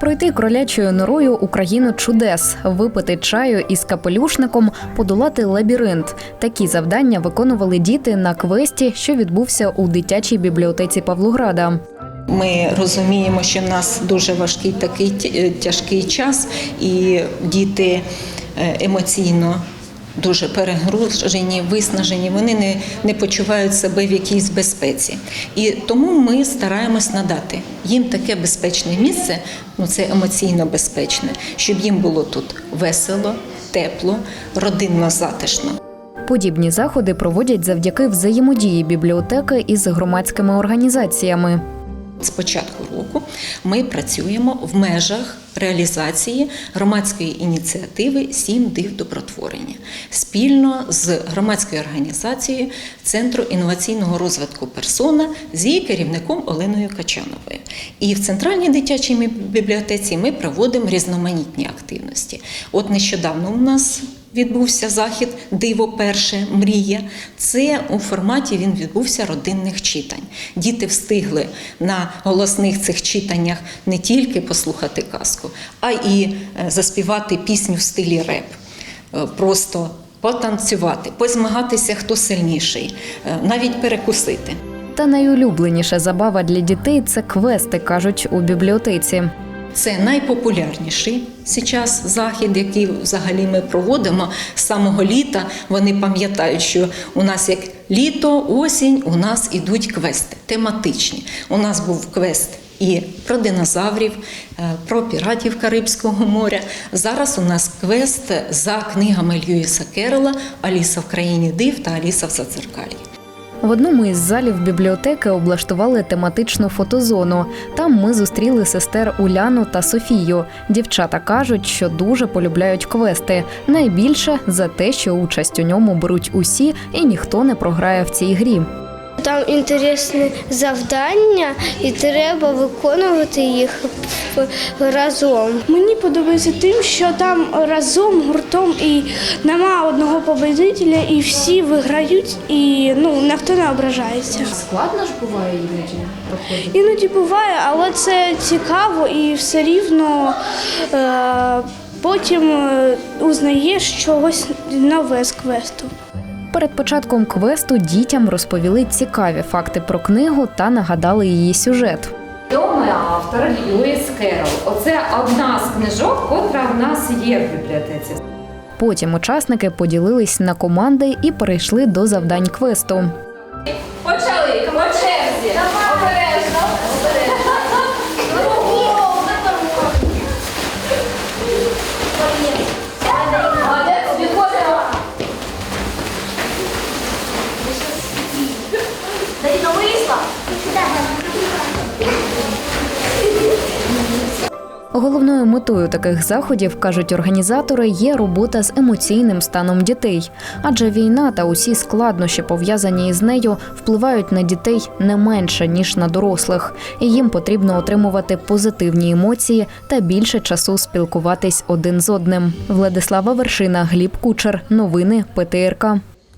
Пройти кролячою норою Україну чудес, випити чаю із капелюшником, подолати лабіринт. Такі завдання виконували діти на квесті, що відбувся у дитячій бібліотеці Павлограда. Ми розуміємо, що в нас дуже важкий такий е, тяжкий час, і діти е, емоційно дуже перегружені, виснажені. Вони не, не почувають себе в якійсь безпеці. І тому ми стараємось надати їм таке безпечне місце, ну це емоційно безпечне, щоб їм було тут весело, тепло, родинно затишно. Подібні заходи проводять завдяки взаємодії бібліотеки із громадськими організаціями. З початку року ми працюємо в межах реалізації громадської ініціативи Сім див добротворення спільно з громадською організацією Центру інноваційного розвитку персона з її керівником Оленою Качановою. І в центральній дитячій бібліотеці ми проводимо різноманітні активності. От нещодавно у нас відбувся захід Диво перше мрія. Це у форматі він відбувся родинних читань. Діти встигли на голосних цих читаннях не тільки послухати казку, а і е, заспівати пісню в стилі реп. Е, Просто потанцювати, позмагатися, хто сильніший, е, навіть перекусити. Та найулюбленіша забава для дітей це квести, кажуть у бібліотеці. Це найпопулярніший зараз захід, який взагалі ми проводимо з самого літа. Вони пам'ятають, що у нас як літо, осінь, у нас ідуть квести тематичні. У нас був квест і про динозаврів, е, про піратів Карибського моря. Зараз у нас квест за книгами Льюіса Керрола Аліса в країні див та Аліса в Зазеркалі. В одному із залів бібліотеки облаштували тематичну фотозону. Там ми зустріли сестер Уляну та Софію. Дівчата кажуть, що дуже полюбляють квести. Найбільше за те, що участь у ньому беруть усі, і ніхто не програє в цій грі. Там інтересні завдання, і треба виконувати їх разом. Мені подобається тим, що там разом гуртом і нема одного победителя, і всі виграють, і ну ніхто не ображається. Складно ж буває іноді проходити. Іноді буває, але це цікаво і все рівно е, потім е, узнаєш чогось нове з квесту. Перед початком квесту дітям розповіли цікаві факти про книгу та нагадали її сюжет. Відомий автор Льюіс Керол. Оце одна з книжок, котра в нас є в бібліотеці. Потім учасники поділились на команди і перейшли до завдань квесту. Почали Головною метою таких заходів, кажуть організатори, є робота з емоційним станом дітей, адже війна та усі складнощі, пов'язані із нею, впливають на дітей не менше ніж на дорослих, і їм потрібно отримувати позитивні емоції та більше часу спілкуватись один з одним. Владислава Вершина, Гліб Кучер, новини ПТРК.